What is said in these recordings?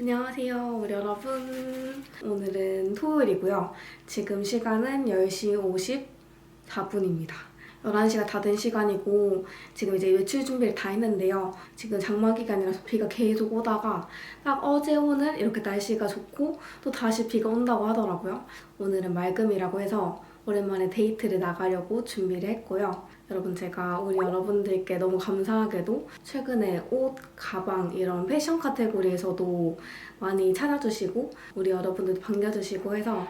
안녕하세요, 우리 여러분. 오늘은 토요일이고요. 지금 시간은 10시 54분입니다. 11시가 다 된 시간이고 지금 이제 외출 준비를 다 했는데요. 지금 장마 기간이라서 비가 계속 오다가 딱 어제 오늘 이렇게 날씨가 좋고 또 다시 비가 온다고 하더라고요. 오늘은 맑음이라고 해서 오랜만에 데이트를 나가려고 준비를 했고요. 여러분 제가 우리 여러분들께 너무 감사하게도 최근에 옷, 가방 이런 패션 카테고리에서도 많이 찾아주시고 우리 여러분들도 반겨주시고 해서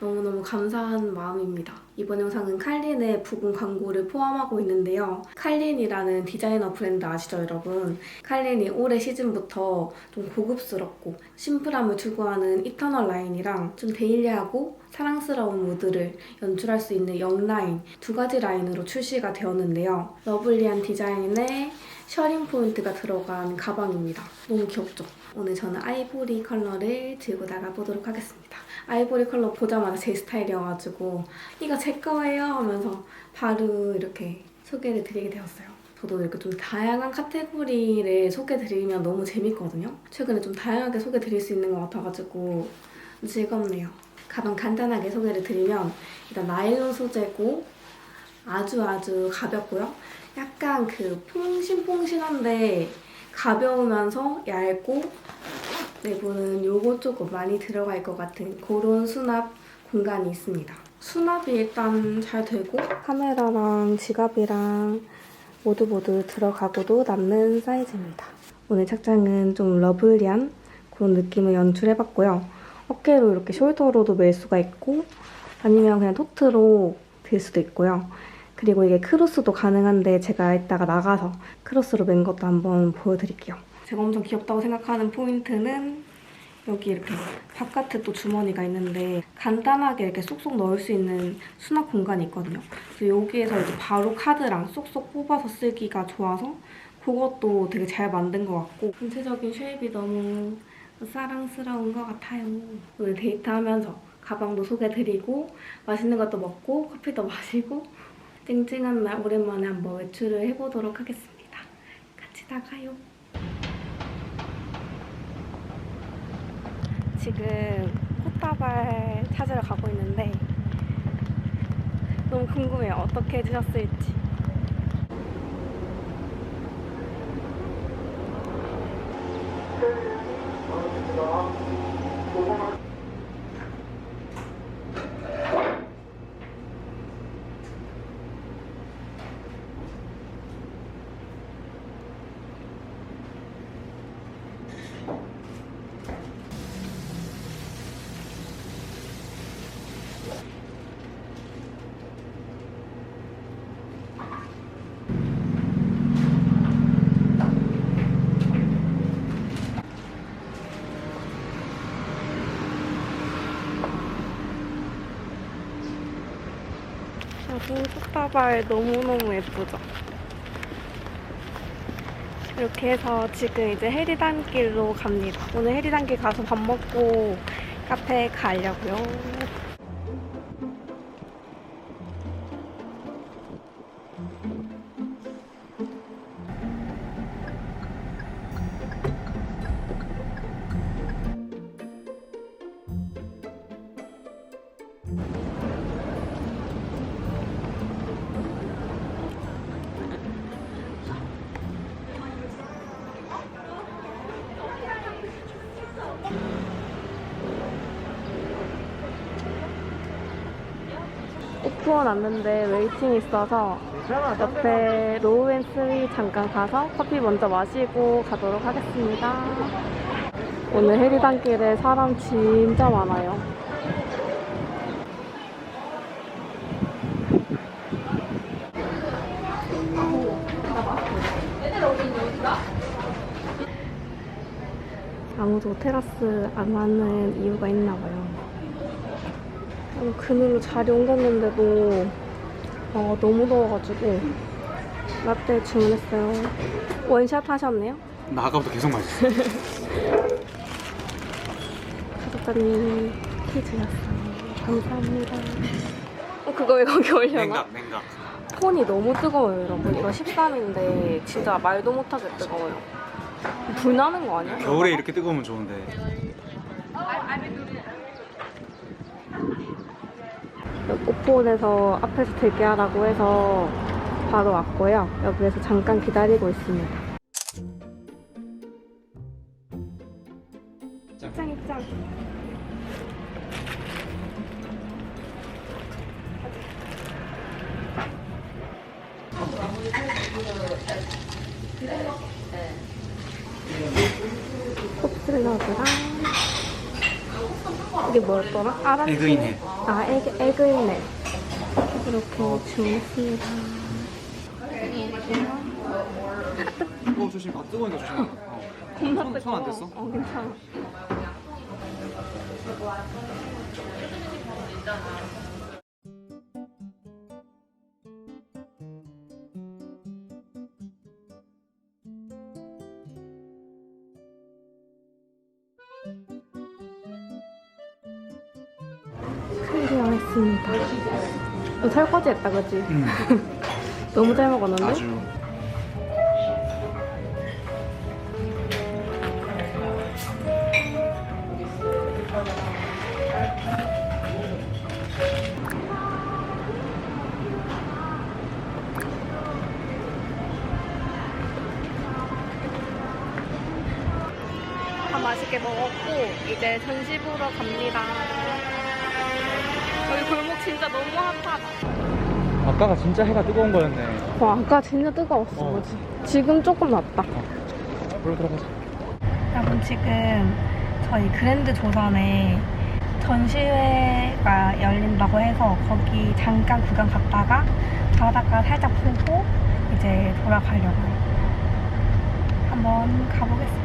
너무너무 감사한 마음입니다. 이번 영상은 칼린의 부분 광고를 포함하고 있는데요. 칼린이라는 디자이너 브랜드 아시죠, 여러분? 칼린이 올해 시즌부터 좀 고급스럽고 심플함을 추구하는 이터널 라인이랑 좀 데일리하고 사랑스러운 무드를 연출할 수 있는 영 라인 두 가지 라인으로 출시가 되었는데요. 러블리한 디자인에 셔링 포인트가 들어간 가방입니다. 너무 귀엽죠? 오늘 저는 아이보리 컬러를 들고 나가보도록 하겠습니다. 아이보리 컬러 보자마자 제 스타일이어가지고 이거 제 거예요 하면서 바로 이렇게 소개를 드리게 되었어요. 저도 이렇게 좀 다양한 카테고리를 소개드리면 너무 재밌거든요. 최근에 좀 다양하게 소개드릴 수 있는 것 같아가지고 즐겁네요. 가방 간단하게 소개를 드리면 일단 나일론 소재고 아주 아주 가볍고요. 약간 그 퐁신퐁신한데 가벼우면서 얇고 내부는 요거 조금 많이 들어갈 것 같은 그런 수납 공간이 있습니다. 수납이 일단 잘 되고 카메라랑 지갑이랑 모두 모두 들어가고도 남는 사이즈입니다. 오늘 착장은 좀 러블리한 그런 느낌을 연출해봤고요. 어깨로 이렇게 숄더로도 멜 수가 있고 아니면 그냥 토트로 들 수도 있고요. 그리고 이게 크로스도 가능한데 제가 이따가 나가서 크로스로 맨 것도 한번 보여드릴게요. 제가 엄청 귀엽다고 생각하는 포인트는 여기 이렇게 바깥에 또 주머니가 있는데 간단하게 이렇게 쏙쏙 넣을 수 있는 수납 공간이 있거든요. 그래서 여기에서 이제 바로 카드랑 쏙쏙 뽑아서 쓰기가 좋아서 그것도 되게 잘 만든 것 같고 전체적인 쉐입이 너무 사랑스러운 것 같아요. 오늘 데이트하면서 가방도 소개드리고 맛있는 것도 먹고 커피도 마시고 찡찡한 날 오랜만에 한번 외출을 해보도록 하겠습니다. 같이 나가요. 지금 꽃다발 찾으러 가고 있는데 너무 궁금해요. 어떻게 해주셨을지. 여기 꽃다발 너무너무 예쁘죠? 이렇게 해서 지금 이제 해리단길로 갑니다. 오늘 해리단길 가서 밥 먹고 카페에 가려고요. 왔는데 웨이팅 있어서 옆에 로우앤스위 잠깐 가서 커피 먼저 마시고 가도록 하겠습니다. 오늘 해리단길에 사람 진짜 많아요. 아무도 테라스 안 하는 이유가 있나 봐요. 어, 그늘로 자리 옮겼는데도 어, 너무 더워가지고 라떼 주문했어요. 원샷 하셨네요? 나 아까부터 계속 마셨어. 구독자님 키 주셨어요. 감사합니다. 어, 그거 왜 거기 올려놔? 냉각, 냉각. 폰이 너무 뜨거워요, 여러분. 이거 13인데 진짜 말도 못하게 뜨거워요. 불 나는 거 아니야? 겨울에 이렇게 뜨거우면 좋은데 오폰에서 앞에서 대기하라고 해서 바로 왔고요. 여기에서 잠깐 기다리고 있습니다. 입장 입장. 컵슬러드랑 이게 뭐였더라? 아란 에그인해 아, 에그, 에그이네. 이렇게 주문했습니다. 어 조심 아 뜨거우니까 조심 어. 겁나 손- 손안 뜨거워. 뗐어? 어, 괜찮아. 너 설거지 했다, 그지? 음, 너무 잘 먹었는데? 아주 다 맛있게 먹었고 이제 전시 보러 갑니다. 여기 골목 진짜 너무 핫하다. 아까가 진짜 해가 뜨거운 거였네 와 아까 진짜 뜨거웠어. 어. 뭐지? 지금 조금 낫다. 그럼 들어가자 여러분 지금 저희 그랜드 조선에 전시회가 열린다고 해서 거기 잠깐 구경 갔다가 바닷가 살짝 보고 이제 돌아가려고요. 한번 가보겠습니다.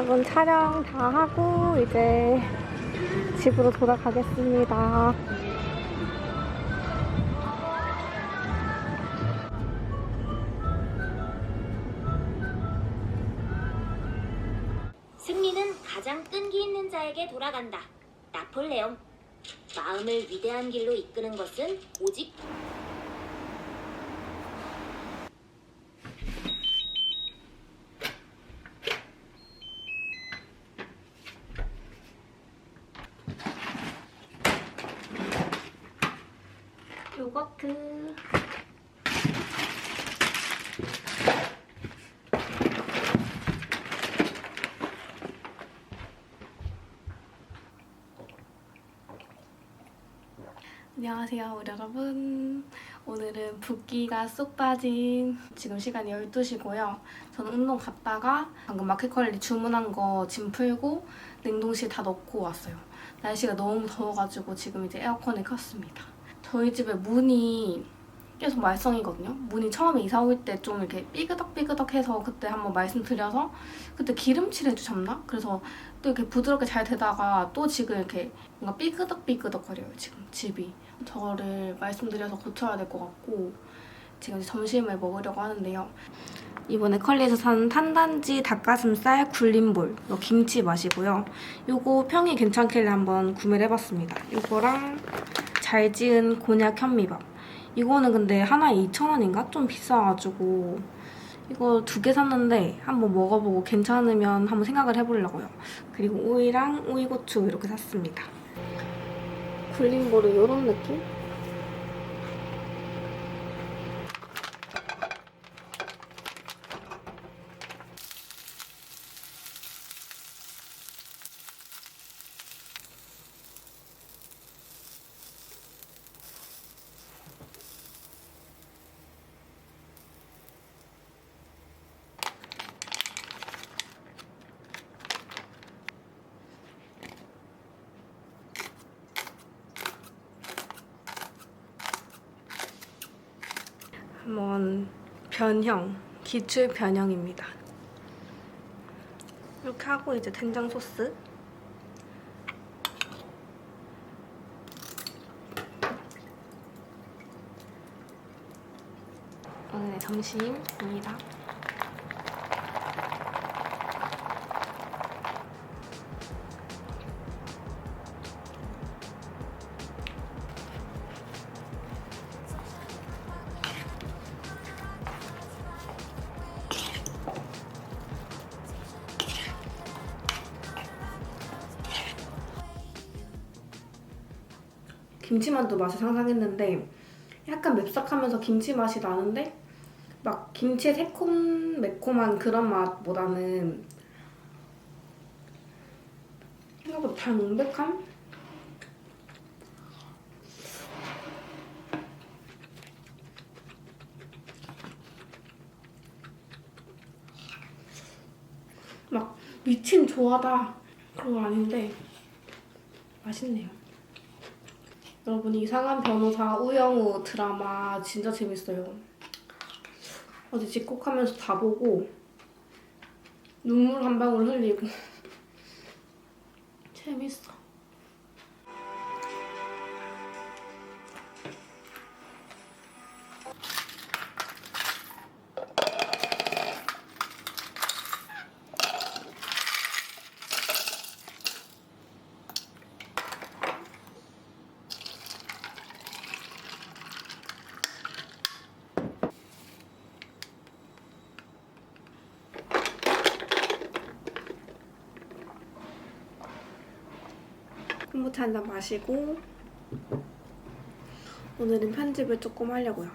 여러분 촬영 다 하고 이제 집으로 돌아가겠습니다. 승리는 가장 끈기 있는 자에게 돌아간다. 나폴레옹. 마음을 위대한 길로 이끄는 것은 오직 요거트. 안녕하세요, 여러분. 오늘은 붓기가 쏙 빠진 지금 시간이 12시고요. 저는 운동 갔다가 방금 마켓컬리 주문한 거 짐 풀고 냉동실 다 넣고 왔어요. 날씨가 너무 더워가지고 지금 이제 에어컨을 켰습니다. 저희 집에 문이 계속 말썽이거든요. 문이 처음에 이사 올 때 좀 이렇게 삐그덕삐그덕해서 그때 한번 말씀드려서 그때 기름칠 해주셨나? 그래서 또 이렇게 부드럽게 잘 되다가 또 지금 이렇게 뭔가 삐그덕삐그덕거려요. 지금 집이 저거를 말씀드려서 고쳐야 될 것 같고 지금 점심을 먹으려고 하는데요. 이번에 컬리에서 산 탄단지 닭가슴살 굴림볼 이거 김치 맛이고요. 요거 평이 괜찮길래 한번 구매를 해봤습니다. 요거랑 잘 지은 곤약 현미밥. 이거는 근데 하나에 2,000원인가? 좀 비싸가지고 이거 두 개 샀는데 한번 먹어보고 괜찮으면 한번 생각을 해보려고요. 그리고 오이랑 오이고추 이렇게 샀습니다. 굴림볼은 이런 느낌? 변형, 기출 변형입니다. 이렇게 하고 이제 된장 소스. 오늘의 점심입니다. 김치만두 맛을 상상했는데 약간 맵싹하면서 김치 맛이 나는데 막 김치의 새콤 매콤한 그런 맛보다는 생각보다 달콤백함? 막 미친 좋아다 그런 거 아닌데 맛있네요. 여러분 이상한 변호사 우영우 드라마 진짜 재밌어요. 어제 집콕하면서 다 보고 눈물 한 방울 흘리고 재밌어. 마시고 오늘은 편집을 조금 하려고요.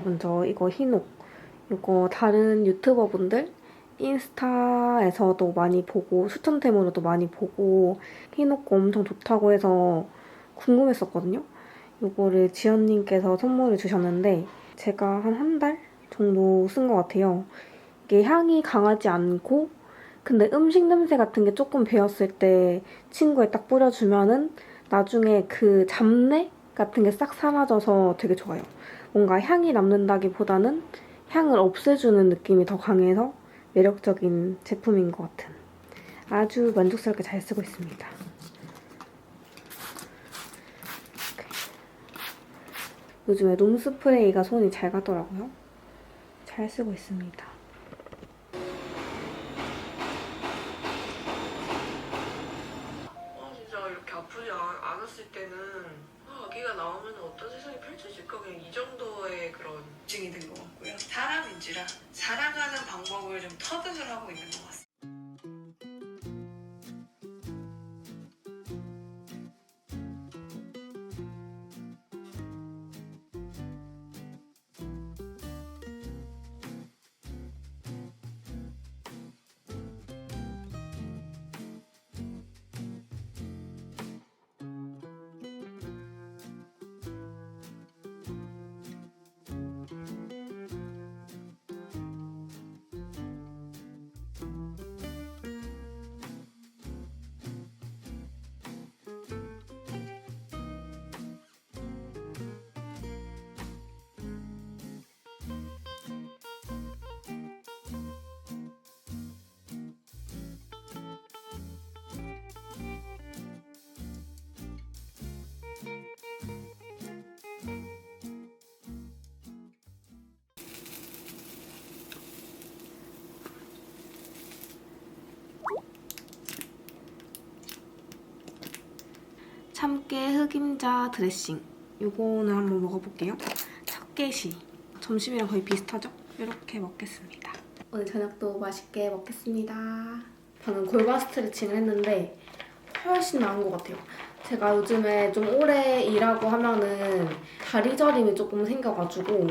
여러분 저 이거 흰옥 이거 다른 유튜버분들 인스타에서도 많이 보고 추천템으로도 많이 보고 흰옥 거 엄청 좋다고 해서 궁금했었거든요. 이거를 지연님께서 선물을 주셨는데 제가 한 한 달 정도 쓴 것 같아요. 이게 향이 강하지 않고 근데 음식 냄새 같은 게 조금 배었을 때 친구에 딱 뿌려주면은 나중에 그 잡내 같은 게 싹 사라져서 되게 좋아요. 뭔가 향이 남는다기보다는 향을 없애주는 느낌이 더 강해서 매력적인 제품인 것 같은 아주 만족스럽게 잘 쓰고 있습니다. 요즘에 룸스프레이가 손이 잘 가더라고요. 잘 쓰고 있습니다. 아 진짜 이렇게 아프지 않- 않았을 때는 아, 아기가 나오면 어떤 세상이 펼쳐질까 그냥 이 정도의 그런 증이 된 것 같고요. 사람인지라 살아가는 방법을 좀 터득을 하고 있는 것 같습니다. 참깨 흑임자 드레싱. 요거는 한번 먹어볼게요. 첫개시. 점심이랑 거의 비슷하죠? 이렇게 먹겠습니다. 오늘 저녁도 맛있게 먹겠습니다. 방금 골반 스트레칭을 했는데 훨씬 나은 것 같아요. 제가 요즘에 좀 오래 일하고 하면은 다리 저림이 조금 생겨가지고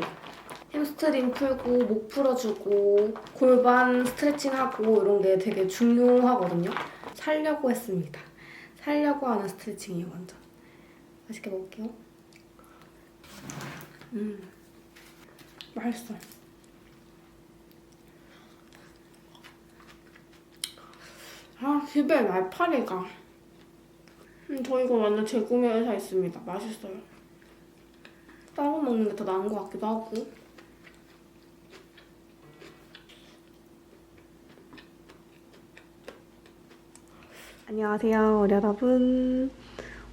햄스트링 풀고 목 풀어주고 골반 스트레칭하고 이런 게 되게 중요하거든요. 살려고 했습니다. 살려고 하는 스트레칭이에요, 완전. 맛있게 먹을게요. 음, 맛있어. 아, 집에 날파리가. 음, 저 이거 완전 재구매해서 있습니다. 맛있어요. 따로 먹는 게 더 나은 것 같기도 하고. 안녕하세요, 여러분.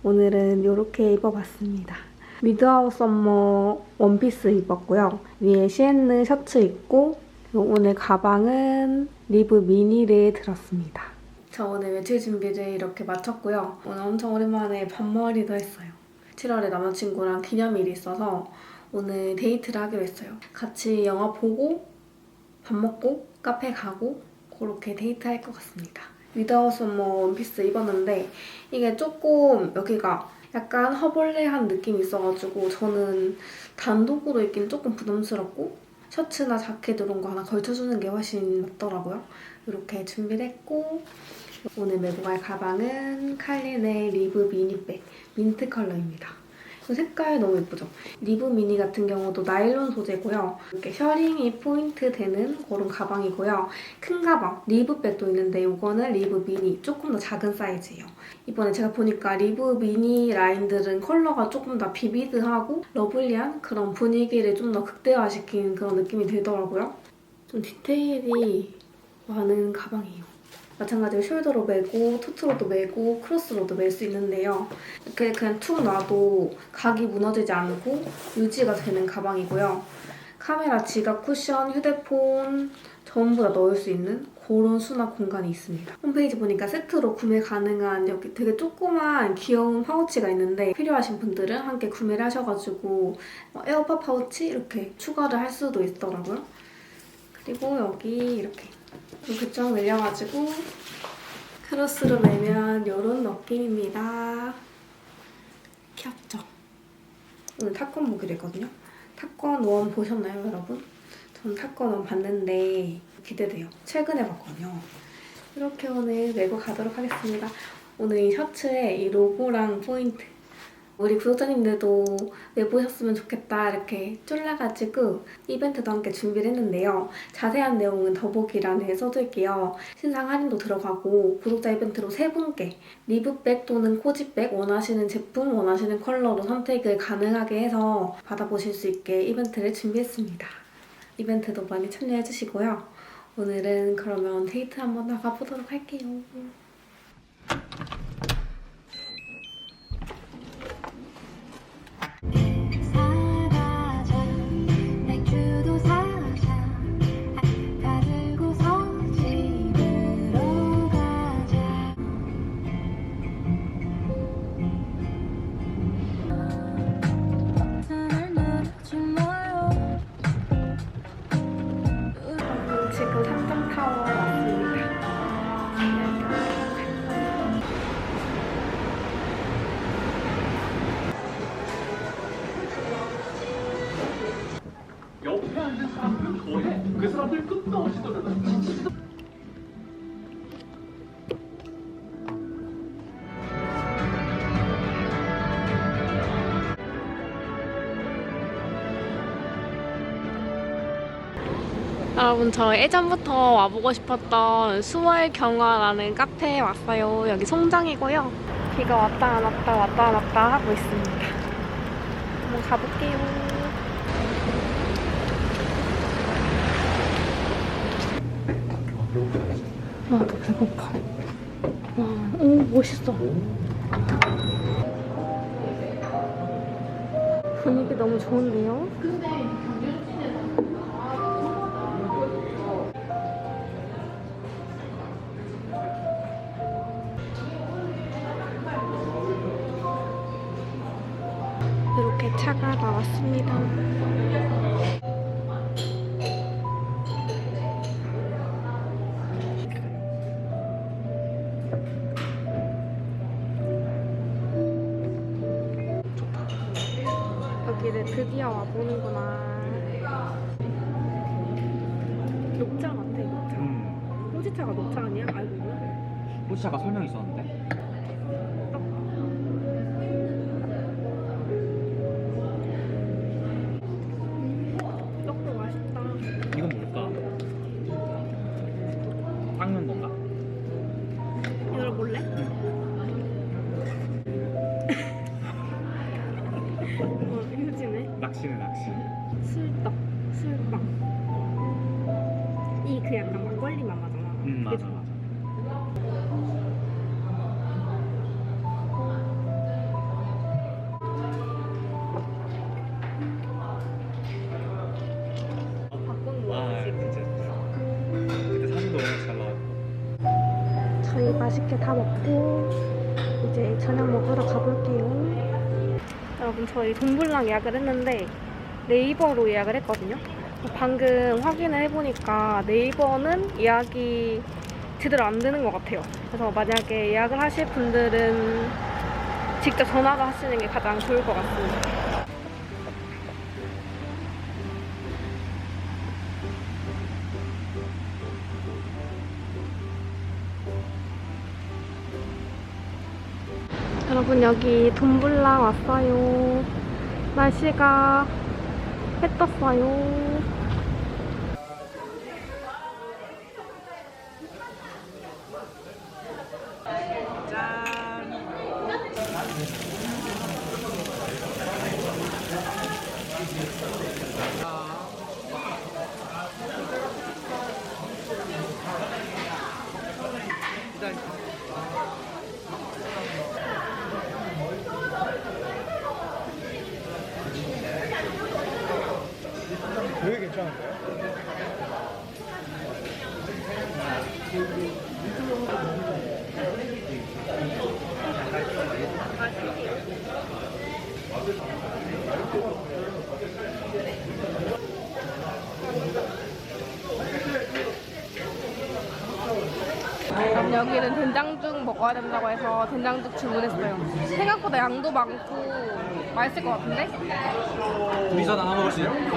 오늘은 이렇게 입어봤습니다. 미드아웃 썸머 원피스 입었고요. 위에 시엔느 셔츠 입고 오늘 가방은 리브 미니를 들었습니다. 저 오늘 외출 준비를 이렇게 마쳤고요. 오늘 엄청 오랜만에 반머리도 했어요. 7월에 남자친구랑 기념일이 있어서 오늘 데이트를 하기로 했어요. 같이 영화 보고 밥 먹고 카페 가고 그렇게 데이트 할 것 같습니다. 서머 원피스 입었는데 이게 조금 여기가 약간 허벌레한 느낌이 있어가지고 저는 단독으로 입긴 조금 부담스럽고 셔츠나 자켓 이런 거 하나 걸쳐주는 게 훨씬 낫더라고요. 이렇게 준비를 했고 오늘 메고 갈 가방은 칼린의 리브 미니백 민트 컬러입니다. 이 색깔 너무 예쁘죠? 리브 미니 같은 경우도 나일론 소재고요. 이렇게 셔링이 포인트 되는 그런 가방이고요. 큰 가방, 리브백도 있는데 이거는 리브 미니, 조금 더 작은 사이즈예요. 이번에 제가 보니까 리브 미니 라인들은 컬러가 조금 더 비비드하고 러블리한 그런 분위기를 좀 더 극대화시킨 그런 느낌이 들더라고요. 좀 디테일이 많은 가방이에요. 마찬가지로 숄더로 메고, 토트로도 메고, 크로스로도 멜 수 있는데요. 이렇게 그냥 툭 놔도 각이 무너지지 않고 유지가 되는 가방이고요. 카메라, 지갑, 쿠션, 휴대폰 전부 다 넣을 수 있는 그런 수납 공간이 있습니다. 홈페이지 보니까 세트로 구매 가능한 여기 되게 조그만 귀여운 파우치가 있는데 필요하신 분들은 함께 구매를 하셔가지고 어, 에어팟 파우치 이렇게 추가를 할 수도 있더라고요. 그리고 여기 이렇게 쫙 늘려가지고 크로스로 매면 이런 느낌입니다. 귀엽죠? 오늘 타건 보기로 했거든요. 타건 원 보셨나요, 여러분? 전 타건 원 봤는데 기대돼요. 최근에 봤거든요. 이렇게 오늘 메고 가도록 하겠습니다. 오늘 이 셔츠에 이 로고랑 포인트 우리 구독자님들도 내보셨으면 좋겠다 이렇게 쫄라가지고 이벤트도 함께 준비를 했는데요. 자세한 내용은 더보기란에 써둘게요. 신상 할인도 들어가고 구독자 이벤트로 세 분께 리브백 또는 코지백 원하시는 제품 원하시는 컬러로 선택을 가능하게 해서 받아보실 수 있게 이벤트를 준비했습니다. 이벤트도 많이 참여해주시고요. 오늘은 그러면 데이트 한번 나가보도록 할게요. 끝도 없이 떠들어. 여러분 저 예전부터 와보고 싶었던 수월 경화라는 카페에 왔어요. 여기 송장이고요. 비가 왔다 안 왔다 왔다 안 왔다 하고 있습니다. 한번 가볼게요. 와, 나 배 고파. 와, 오, 멋있어. 분위기 너무 좋은데요? 호시차가 설명 있었는데. 저희 맛있게 다 먹고 이제 저녁 먹으러 가볼게요. 여러분 저희 동블랑 예약을 했는데 네이버로 예약을 했거든요. 방금 확인을 해보니까 네이버는 예약이 제대로 안 되는 것 같아요. 그래서 만약에 예약을 하실 분들은 직접 전화를 하시는 게 가장 좋을 것 같습니다. 여러분 여기 돈블랑 왔어요. 날씨가 해 떴어요. 되게 괜찮은데요? 그럼 여기는 된장죽 먹어야 된다고 해서 된장죽 주문했어요. 생각보다 양도 많고 맛있을 것 같은데? 둘이서 나눠 먹을 수 있는.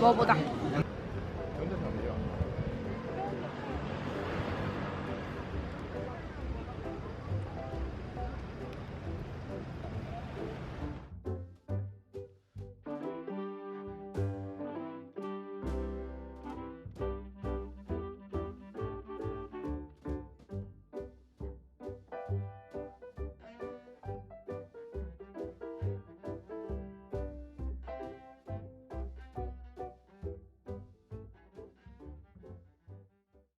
먹어보자.